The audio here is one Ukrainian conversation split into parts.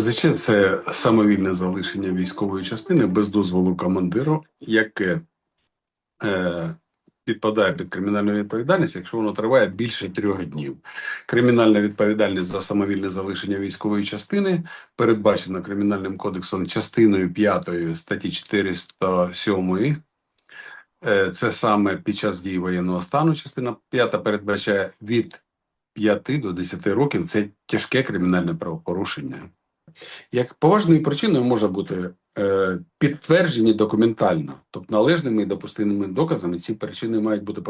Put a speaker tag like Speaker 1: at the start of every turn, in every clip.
Speaker 1: СЗЧ – це самовільне залишення військової частини без дозволу командира, яке е, підпадає під кримінальну відповідальність, якщо воно триває більше трьох днів. Кримінальна відповідальність за самовільне залишення військової частини передбачена Кримінальним кодексом частиною 5 статті 407. Е, Це саме під час дії воєнного стану. Частина 5 передбачає від 5 до 10 років. Це тяжке кримінальне правопорушення. Як поважною причиною може бути е, підтверджені документально, тобто належними і допустимими доказами, ці причини мають бути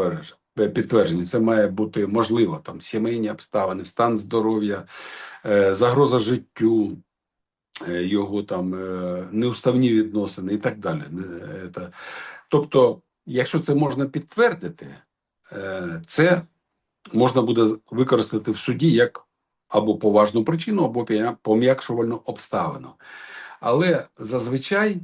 Speaker 1: е, підтверджені. Це має бути можливо там сімейні обставини, стан здоров'я, е, загроза життю, його там неуставні відносини і так далі. Тобто, якщо це можна підтвердити, це можна буде використати в суді як або поважну причину, або пом'якшувальну обставину. Але зазвичай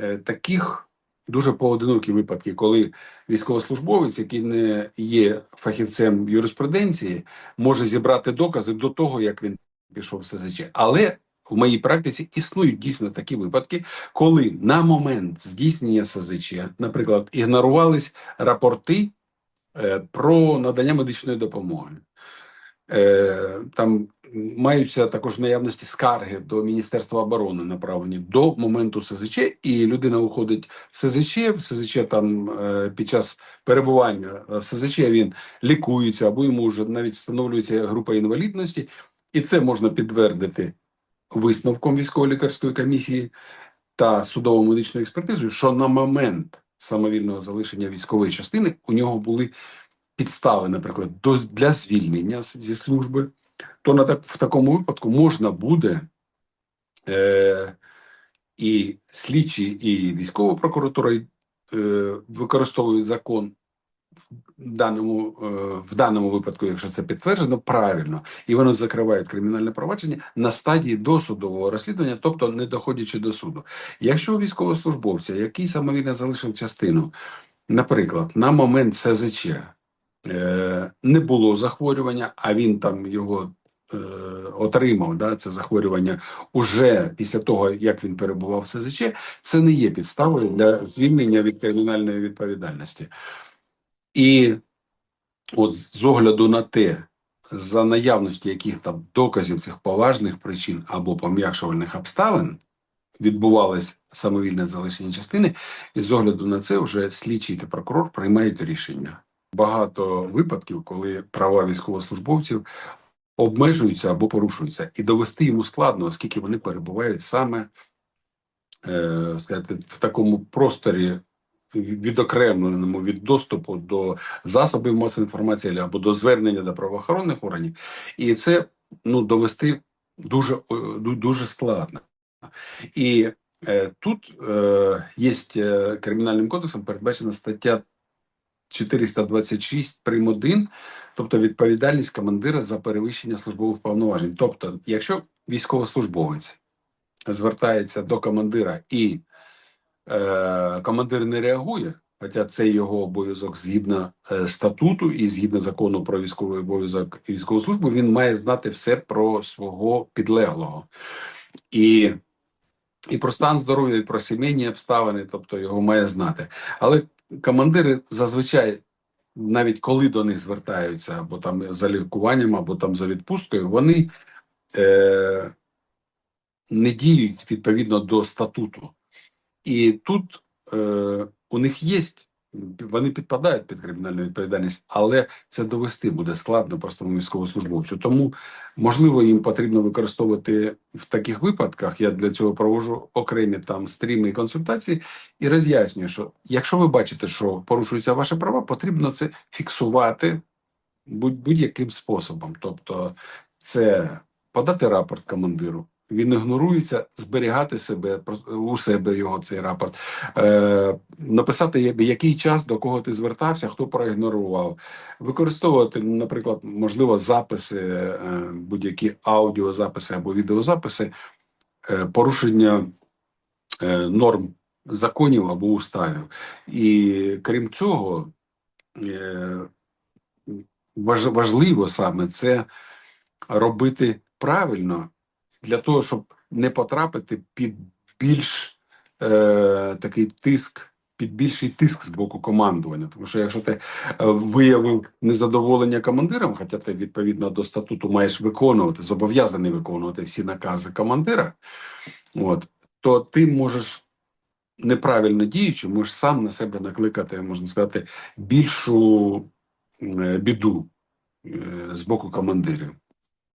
Speaker 1: е, таких дуже поодинокі випадки, коли військовослужбовець, який не є фахівцем в юриспруденції, може зібрати докази до того, як він пішов в СЗЧ. Але в моїй практиці існують дійсно такі випадки, коли на момент здійснення СЗЧ, наприклад, ігнорувались рапорти е, про надання медичної допомоги. Е, Там маються також в наявності скарги до Міністерства оборони направлені до моменту СЗЧ, і людина уходить в СЗЧ. В СЗЧ там е, під час перебування в СЗЧ він лікується або йому вже навіть встановлюється група інвалідності, і це можна підтвердити висновком військово-лікарської комісії та судово-медичною експертизою, що на момент самовільного залишення військової частини у нього були підстави, наприклад, для звільнення зі служби, то на так, в такому випадку можна буде е, і слідчі, і військова прокуратура е, використовують закон в даному, е, в даному випадку, якщо це підтверджено, правильно, і вони закривають кримінальне провадження на стадії досудового розслідування, тобто не доходячи до суду. Якщо у військовослужбовця, який самовільно залишив частину, наприклад, на момент СЗЧ не було захворювання, а він там його е, отримав, да, це захворювання уже після того, як він перебував в СЗЧ, це не є підставою для звільнення від кримінальної відповідальності. І от з огляду на те, за наявності яких там доказів цих поважних причин або пом'якшувальних обставин відбувалось самовільне залишення частини, і з огляду на це вже слідчий та прокурор приймають рішення. Багато випадків, коли права військовослужбовців обмежуються або порушуються, і довести йому складно, оскільки вони перебувають саме е, сказати, в такому просторі відокремленому від доступу до засобів масової інформації або до звернення до правоохоронних органів, і це ну довести дуже е, дуже складно. І е, тут е, є е, кримінальним кодексом передбачена стаття 426 прим. 1, тобто відповідальність командира за перевищення службових повноважень. Тобто, якщо військовослужбовець звертається до командира і е, командир не реагує, хоча це його обов'язок згідно е, статуту і згідно закону про військовий обов'язок і військову службу, він має знати все про свого підлеглого. І і про стан здоров'я, і про сімейні обставини, тобто його має знати. Але командири зазвичай, навіть коли до них звертаються або там за лікуванням, або там за відпусткою, вони е, не діють відповідно до статуту. І тут е, у них є, вони підпадають під кримінальну відповідальність, але це довести буде складно простому військовослужбовцю. Тому, можливо, їм потрібно використовувати в таких випадках. Я для цього проводжу окремі там стріми і консультації і роз'яснюю, що якщо ви бачите, що порушуються ваші права, потрібно це фіксувати будь- будь-яким способом. Тобто, це подати рапорт командиру. Він ігнорується, зберігати себе у себе його цей рапорт, е, написати, який час до кого ти звертався, хто проігнорував, використовувати, наприклад, можливо, записи, е, будь-які аудіозаписи або відеозаписи, е, порушення е, норм законів або уставів. І крім цього, е, важ- важливо саме це робити правильно для того, щоб не потрапити під більш е, такий тиск, під більший тиск з боку командування. Тому що якщо ти е, виявив незадоволення командиром, хоча ти відповідно до статуту маєш виконувати, зобов'язаний виконувати всі накази командира, от, то ти можеш неправильно діючи, можеш сам на себе накликати, можна сказати, більшу е, біду е, з боку командирів.